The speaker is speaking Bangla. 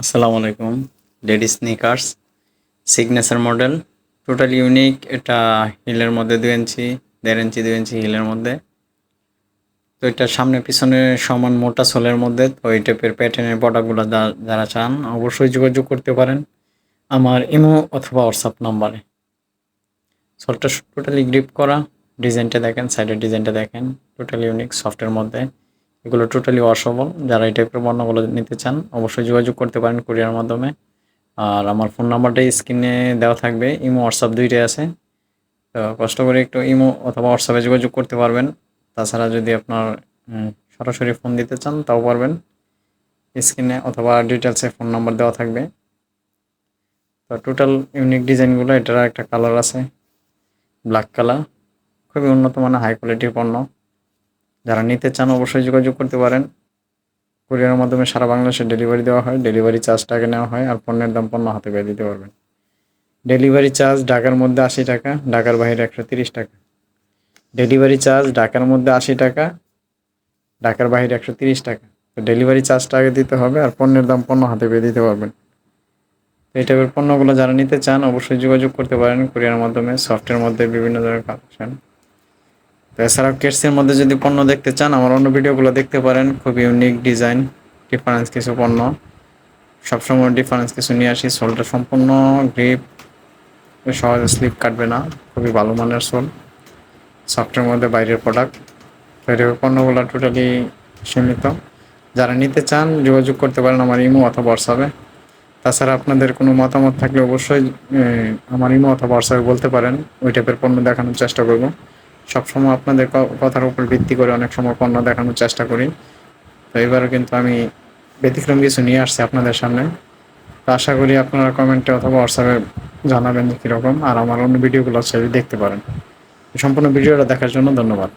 আসসালামু আলাইকুম lady sneakers signature model total unique এটা হিলের মধ্যে দু ইঞ্চি, দেড় ইঞ্চি দু ইঞ্চি হিলের মধ্যে। তো এটা সামনে পিছনে সমান মোটা সোলের মধ্যে, তো এই টাইপের প্যাটার্নের প্রোডাক্টগুলো যারা চান, অবশ্যই যোগাযোগ করতে পারেন আমার ইমো অথবা হোয়াটসঅ্যাপ নাম্বারে। সোলটা টোটালি গ্রিপ করা ডিজাইনটা দেখেন সাইডের ডিজাইনটা দেখেন টোটালি ইউনিক সফটের মধ্যে। এগুলো টোটালি ওয়াশেবল যারা এই টাইপের পণ্যগুলো নিতে চান, অবশ্যই যোগাযোগ করতে পারেন কুরিয়ার মাধ্যমে। আর আমার ফোন নাম্বারটা স্ক্রিনে দেওয়া থাকবে, ইমো হোয়াটসঅ্যাপ দুইটাই আছে। তো কষ্ট করে একটু ইমো অথবা হোয়াটসঅ্যাপে যোগাযোগ করতে পারবেন। তাছাড়া যদি আপনার সরাসরি ফোন দিতে চান, তাও পারবেন। স্ক্রিনে অথবা ডিটেলসে ফোন নাম্বার দেওয়া থাকবে। তো টোটাল ইউনিক ডিজাইনগুলো এটার একটা কালার আছে ব্ল্যাক কালার খুবই উন্নত মানের হাই কোয়ালিটির পণ্য। যারা নিতে চান অবশ্যই যোগাযোগ করতে পারেন। কুরিয়ারের মাধ্যমে সারা বাংলাদেশে ডেলিভারি দেওয়া হয়। ডেলিভারি চার্জ টাকা নেওয়া হয় আর পণ্যের দাম পণ্য হাতে পেয়ে দিতে পারবেন। ডেলিভারি চার্জ ঢাকার মধ্যে আশি টাকা, ঢাকার বাইরে একশো তিরিশ টাকা। ডেলিভারি চার্জ ঢাকার মধ্যে আশি টাকা, ঢাকার বাইরে একশো তিরিশ টাকা। তো ডেলিভারি চার্জটা আগে দিতে হবে আর পণ্যের দাম পণ্য হাতে পেয়ে দিতে পারবেন। তো এই টাইপের পণ্যগুলো যারা নিতে চান অবশ্যই যোগাযোগ করতে পারেন। কুরিয়ারের মাধ্যমে সফটের মধ্যে বিভিন্ন ধরনের কালেকশন এছাড়াও কেটসের মধ্যে যদি পণ্য দেখতে চান, আমার অন্য ভিডিওগুলো দেখতে পারেন। খুব ইউনিক ডিজাইন ডিফারেন্স কিছু পণ্য। সবসময় ডিফারেন্স কিছু নিয়ে আসি। সোলটা সম্পূর্ণ গ্রিপ সহজে স্লিপ কাটবে না। খুবই ভালো মানের সোল সফটের মধ্যে বাইরের প্রোডাক্ট তো এই টাইপের পণ্যগুলো টোটালি সীমিত। যারা নিতে চান, যোগাযোগ করতে পারেন আমার ইমো অথবা হোয়াটসঅ্যাপে। তাছাড়া আপনাদের কোনো মতামত থাকলে অবশ্যই আমার ইমো অথবা হোয়াটসঅ্যাপে বলতে পারেন। ওই টাইপের পণ্য দেখানোর চেষ্টা করব। সবসময় আপনাদের কথার উপর ভিত্তি করে অনেক সময় পণ্য দেখানোর চেষ্টা করি। তো এবারও কিন্তু আমি ব্যতিক্রম কিছু নিয়ে আসছি আপনাদের সামনে। তো আশা করি আপনারা কমেন্টে অথবা হোয়াটসঅ্যাপে জানাবেন কীরকম, আর আমার অন্য ভিডিওগুলো আছে, দেখতে পারেন। সম্পূর্ণ ভিডিওটা দেখার জন্য ধন্যবাদ।